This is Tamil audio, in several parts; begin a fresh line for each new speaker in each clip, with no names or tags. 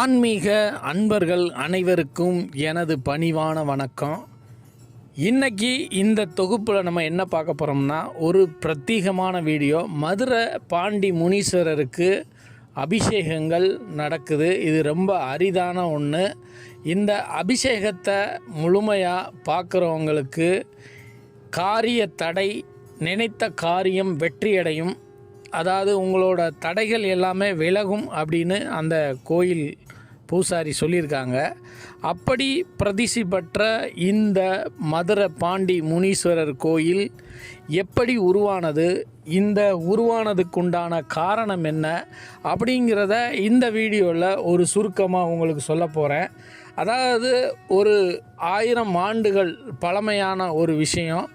ஆன்மீக அன்பர்கள் அனைவருக்கும் எனது பணிவான வணக்கம். இன்றைக்கி இந்த தொகுப்பில் நம்ம என்ன பார்க்க போகிறோம்னா ஒரு பிரத்யேகமான வீடியோ. மதுரை பாண்டி முனீஸ்வரருக்கு அபிஷேகங்கள் நடக்குது. இது ரொம்ப அரிதான ஒன்று இந்த அபிஷேகத்தை முழுமையாக பார்க்குறவங்களுக்கு காரிய தடை நினைத்த காரியம் வெற்றியடையும். அதாவது உங்களோட தடைகள் எல்லாமே விலகும் அப்படின்னு அந்த கோயில் பூசாரி சொல்லியிருக்காங்க. அப்படி பிரதிசி பெற்ற இந்த மதுரை பாண்டி முனீஸ்வரர் கோயில் எப்படி உருவானது? இந்த உருவானதுக்குண்டான காரணம் என்ன? அப்படிங்கிறத இந்த வீடியோவில் ஒரு சுருக்கமாக உங்களுக்கு சொல்ல போகிறேன் அதாவது ஒரு ஆயிரம் ஆண்டுகள் பழமையான ஒரு விஷயம்.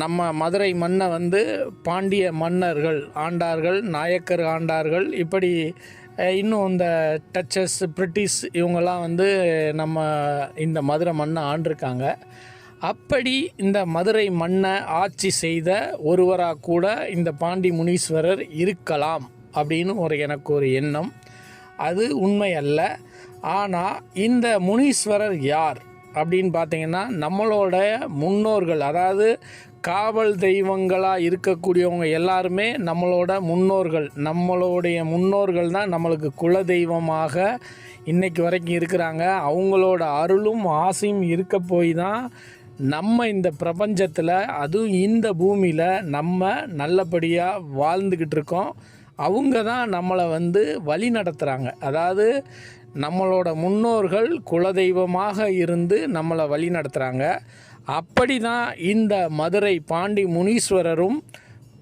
நம்ம மதுரை மண்ணை வந்து பாண்டிய மன்னர்கள் ஆண்டார்கள் நாயக்கர் ஆண்டார்கள் இப்படி இன்னும் இந்த டச்சஸ் பிரிட்டிஷ் இவங்கெல்லாம் வந்து நம்ம இந்த மதுரை மண்ணை ஆண்டிருக்காங்க. அப்படி இந்த மதுரை மண்ணை ஆட்சி செய்த ஒருவராக கூட இந்த பாண்டி முனீஸ்வரர் இருக்கலாம் அப்படின்னு ஒரு எனக்கு ஒரு எண்ணம். அது உண்மை அல்ல. ஆனால் இந்த முனீஸ்வரர் யார் அப்படின்னு பார்த்தீங்கன்னா நம்மளோட முன்னோர்கள் அதாவது காவல் தெய்வங்களாக இருக்கக்கூடியவங்க எல்லாருமே நம்மளோட முன்னோர்கள். நம்மளுடைய முன்னோர்கள் தான் நம்மளுக்கு குல தெய்வமாக இன்றைக்கு வரைக்கும் இருக்கிறாங்க. அவங்களோட அருளும் ஆசையும் இருக்க போய் தான் நம்ம இந்த பிரபஞ்சத்தில் அதுவும் இந்த பூமியில் நம்ம நல்லபடியாக வாழ்ந்துக்கிட்டு இருக்கோம். அவங்க தான் நம்மளை வந்து வழி நடத்துகிறாங்க அதாவது நம்மளோட முன்னோர்கள் குலதெய்வமாக இருந்து நம்மளை வழி நடத்துகிறாங்க அப்படி தான் இந்த மதுரை பாண்டி முனீஸ்வரரும்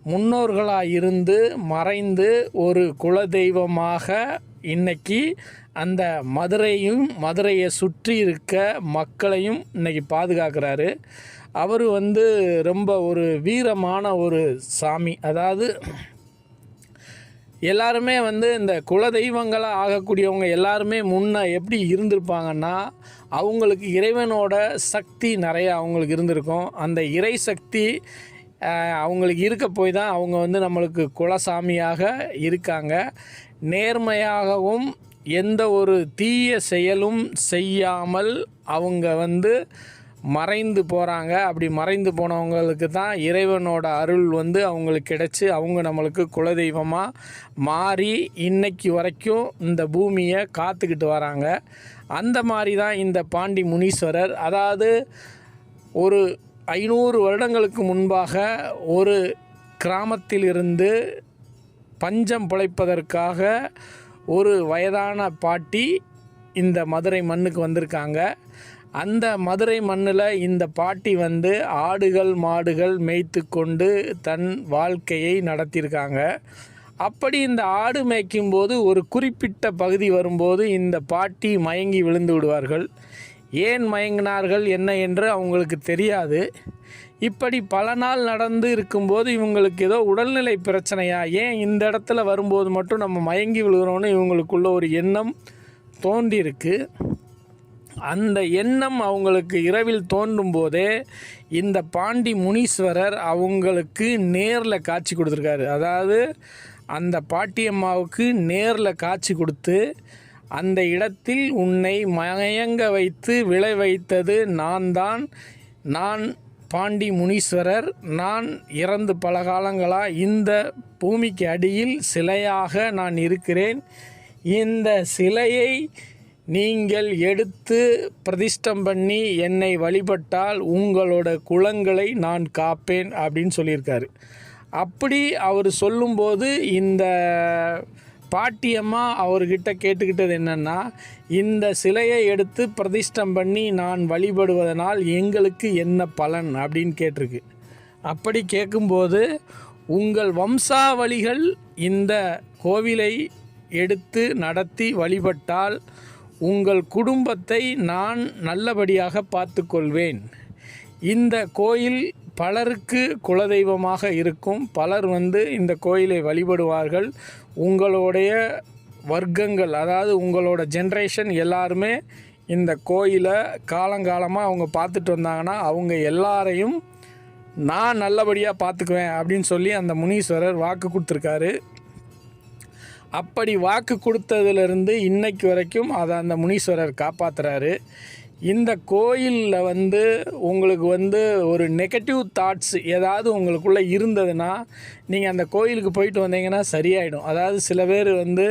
முன்னோர்களாக இருந்து மறைந்து ஒரு குலதெய்வமாக இன்னைக்கு அந்த மதுரையும் மதுரையை சுற்றி இருக்க மக்களையும் இன்னைக்கு பாதுகாக்கிறாரு. அவர் வந்து ரொம்ப ஒரு வீரமான ஒரு சாமி. அதாவது எல்லாருமே வந்து இந்த குலதெய்வங்களாக ஆகக்கூடியவங்க எல்லாருமே முன்னே எப்படி இருந்திருப்பாங்கன்னா அவங்களுக்கு இறைவனோட சக்தி நிறையா அவங்களுக்கு இருந்திருக்கும். அந்த இறை சக்தி அவங்களுக்கு இருக்க போய் தான் அவங்க வந்து நம்மளுக்கு குலசாமியாக இருக்காங்க. நேர்மையாகவும் எந்த ஒரு தீய செயலும் செய்யாமல் அவங்க வந்து மறைந்து போகிறாங்க அப்படி மறைந்து போனவங்களுக்கு தான் இறைவனோட அருள் வந்து அவங்களுக்கு கிடச்சி அவங்க நம்மளுக்கு குலதெய்வமாக மாறி இன்னைக்கு வரைக்கும் இந்த பூமியை காத்துக்கிட்டு வராங்க. அந்த மாதிரி தான் இந்த பாண்டி முனீஸ்வரர். அதாவது ஒரு ஐநூறு வருடங்களுக்கு முன்பாக ஒரு கிராமத்திலிருந்து பஞ்சம் பிழைப்பதற்காக ஒரு வயதான பாட்டி இந்த மதுரை மண்ணுக்கு வந்திருக்காங்க. அந்த மதுரை மண்ணில் இந்த பாட்டி வந்து ஆடுகள் மாடுகள் மேய்த்து கொண்டு தன் வாழ்க்கையை நடத்தியிருக்காங்க. அப்படி இந்த ஆடு மேய்க்கும்போது ஒரு குறிப்பிட்ட பகுதி வரும்போது இந்த பாட்டி மயங்கி விழுந்து விடுவார்கள். ஏன் மயங்கினார்கள் என்ன என்று அவங்களுக்கு தெரியாது. இப்படி பல நாள் நடந்து இருக்கும்போது இவங்களுக்கு ஏதோ உடல்நிலை பிரச்சனையா? ஏன் இந்த இடத்துல வரும்போது மட்டும் நம்ம மயங்கி விழுகிறோன்னு இவங்களுக்குள்ள ஒரு எண்ணம் தோன்றியிருக்கு. அந்த எண்ணம் அவங்களுக்கு இரவில் தோன்றும் போதே இந்த பாண்டி முனீஸ்வரர் அவங்களுக்கு நேரில் காட்சி கொடுத்துருக்காரு. அதாவது அந்த பாட்டியம்மாவுக்கு நேரில் காட்சி கொடுத்து அந்த இடத்தில் உன்னை மயங்க வைத்து விளை வைத்தது நான் தான் நான் பாண்டி முனீஸ்வரர். நான் இறந்து பல காலங்களாக இந்த பூமிக்கு அடியில் சிலையாக நான் இருக்கிறேன். இந்த சிலையை நீங்கள் எடுத்து பிரதிஷ்டம் பண்ணி என்னை வழிபட்டால் உங்களோட குலங்களை நான் காப்பேன் அப்படின்னு சொல்லியிருக்காரு. அப்படி அவர் சொல்லும்போது இந்த பாட்டியம்மா அவர்கிட்ட கேட்டுக்கிட்டது என்னென்னா இந்த சிலையை எடுத்து பிரதிஷ்டம் பண்ணி நான் வழிபடுவதனால் எங்களுக்கு என்ன பலன் அப்படின்னு கேட்டிருக்கு. அப்படி கேட்கும்போது உங்கள் வம்சாவளிகள் இந்த கோவிலை எடுத்து நடத்தி வழிபட்டால் உங்கள் குடும்பத்தை நான் நல்லபடியாக பார்த்துக்கொள்வேன். இந்த கோயில் பலருக்கு குலதெய்வமாக இருக்கும். பலர் வந்து இந்த கோயிலை வழிபடுவார்கள். உங்களுடைய வர்க்கங்கள் அதாவது உங்களோட ஜென்ரேஷன் எல்லாருமே இந்த கோயிலை காலங்காலமாக அவங்க பார்த்துட்டு வந்தாங்கன்னா அவங்க எல்லாரையும் நான் நல்லபடியாக பார்த்துக்குவேன் அப்படின்னு சொல்லி அந்த முனீஸ்வரர் வாக்கு கொடுத்துருக்காரு. அப்படி வாக்கு கொடுத்ததுலேருந்து இன்னைக்கு வரைக்கும் அதை அந்த முனீஸ்வரர் காப்பாற்றுறாரு இந்த கோயிலில் வந்து உங்களுக்கு வந்து ஒரு நெகட்டிவ் தாட்ஸ் ஏதாவது உங்களுக்குள்ளே இருந்ததுன்னா நீங்கள் அந்த கோயிலுக்கு போயிட்டு வந்தீங்கன்னா சரியாயிடும். அதாவது சில பேர் வந்து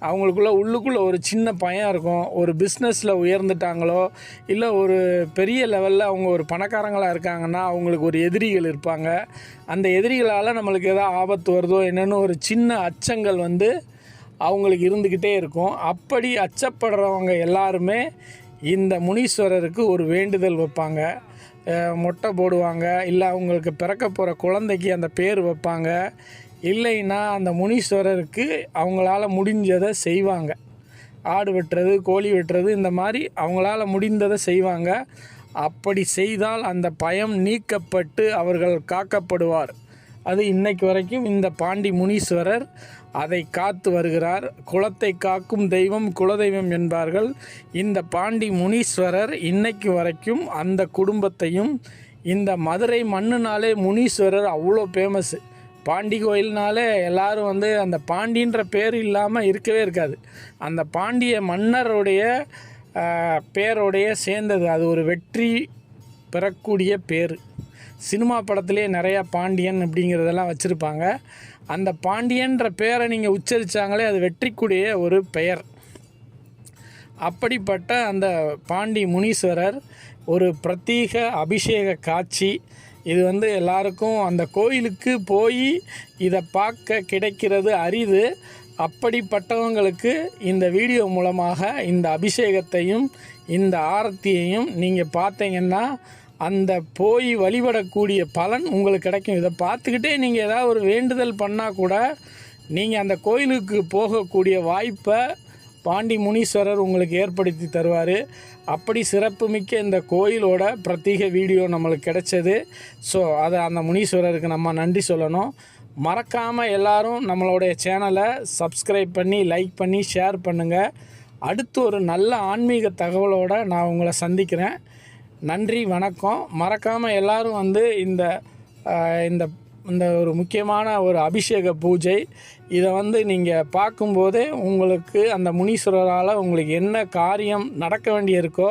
அவங்களுக்குள்ள உள்ளுக்குள்ளே ஒரு சின்ன பயம் இருக்கும். ஒரு பிஸ்னஸில் உயர்ந்துட்டாங்களோ இல்லை ஒரு பெரிய லெவலில் அவங்க ஒரு பணக்காரங்களாக இருக்காங்கன்னா அவங்களுக்கு ஒரு எதிரிகள் இருப்பாங்க. அந்த எதிரிகளால் நம்மளுக்கு எதாவது ஆபத்து வருதோ என்னென்னு ஒரு சின்ன அச்சங்கள் வந்து அவங்களுக்கு இருந்துக்கிட்டே இருக்கும். அப்படி அச்சப்படுறவங்க எல்லாருமே இந்த முனீஸ்வரருக்கு ஒரு வேண்டுதல் வைப்பாங்க. மொட்டை போடுவாங்க. இல்லை அவங்களுக்கு பிறக்க போகிற குழந்தைக்கு அந்த பேர் வைப்பாங்க. இல்லைன்னா அந்த முனீஸ்வரருக்கு அவங்களால முடிஞ்சதை செய்வாங்க. ஆடு வெட்டுறது கோழி வெட்டுறது இந்த மாதிரி அவங்களால முடிந்ததை செய்வாங்க. அப்படி செய்தால் அந்த பயம் நீக்கப்பட்டு அவர்கள் காக்கப்படுவார். அது இன்னைக்கு வரைக்கும் இந்த பாண்டி முனீஸ்வரர் அதை காத்து வருகிறார். குலத்தை காக்கும் தெய்வம் குலதெய்வம் என்பார்கள். இந்த பாண்டி முனீஸ்வரர் இன்னைக்கு வரைக்கும் அந்த குடும்பத்தையும் இந்த மதுரை மண்ணுனாலே முனீஸ்வரர் அவ்வளோ ஃபேமஸ்ஸு பாண்டி கோயில்னாலே எல்லாரும் வந்து அந்த பாண்டின்ற பேர் இல்லாமல் இருக்கவே இருக்காது. அந்த பாண்டிய மன்னருடைய பேரோடைய சேர்ந்தது. அது ஒரு வெற்றி பெறக்கூடிய பேர். சினிமா படத்துலேயே நிறையா பாண்டியன் அப்படிங்கிறதெல்லாம் வச்சுருப்பாங்க. அந்த பாண்டியன்ற பேரை நீங்கள் உச்சரித்தாங்களே அது வெற்றிக்குடைய ஒரு பெயர். அப்படிப்பட்ட அந்த பாண்டி முனீஸ்வரர் ஒரு பிரத்யேக அபிஷேக காட்சி. இது வந்து எல்லாருக்கும் அந்த கோயிலுக்கு போய் இதை பார்க்க கிடைக்கிறது அரிது. அப்படிப்பட்டவங்களுக்கு இந்த வீடியோ மூலமாக இந்த அபிஷேகத்தையும் இந்த ஆரத்தியையும் நீங்கள் பார்த்தீங்கன்னா அந்த போய் வழிபடக்கூடிய பலன் உங்களுக்கு கிடைக்கும். இதை பார்த்துக்கிட்டே நீங்கள் ஏதாவது ஒரு வேண்டுதல் பண்ணால் கூட நீங்கள் அந்த கோயிலுக்கு போகக்கூடிய வாய்ப்பை பாண்டி முனீஸ்வரர் உங்களுக்கு ஏற்படுத்தி தருவார். அப்படி சிறப்புமிக்க இந்த கோயிலோட பிரத்யேக வீடியோ நம்மளுக்கு கிடைச்சது. ஸோ அதை அந்த முனீஸ்வரருக்கு நம்ம நன்றி சொல்லணும். மறக்காமல் எல்லோரும் நம்மளுடைய சேனலை சப்ஸ்கிரைப் பண்ணி லைக் பண்ணி ஷேர் பண்ணுங்கள் அடுத்து ஒரு நல்ல ஆன்மீக தகவலோடு நான் உங்களை சந்திக்கிறேன். நன்றி வணக்கம். மறக்காமல் எல்லோரும் வந்து இந்த இந்த இந்த ஒரு முக்கியமான ஒரு அபிஷேக பூஜை இதை வந்து நீங்கள் பார்க்கும்போதே உங்களுக்கு அந்த முனீஸ்வரரால் உங்களுக்கு என்ன காரியம் நடக்க வேண்டியிருக்கோ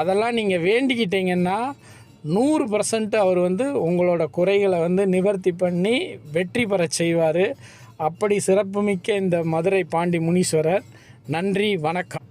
அதெல்லாம் நீங்கள் வேண்டிக்கிட்டீங்கன்னா நூறு பர்சன்ட் அவர் வந்து உங்களோட குறைகளை வந்து நிவர்த்தி பண்ணி வெற்றி பெறச் செய்வார். அப்படி சிறப்புமிக்க இந்த மதுரை பாண்டி முனீஸ்வரர். நன்றி வணக்கம்.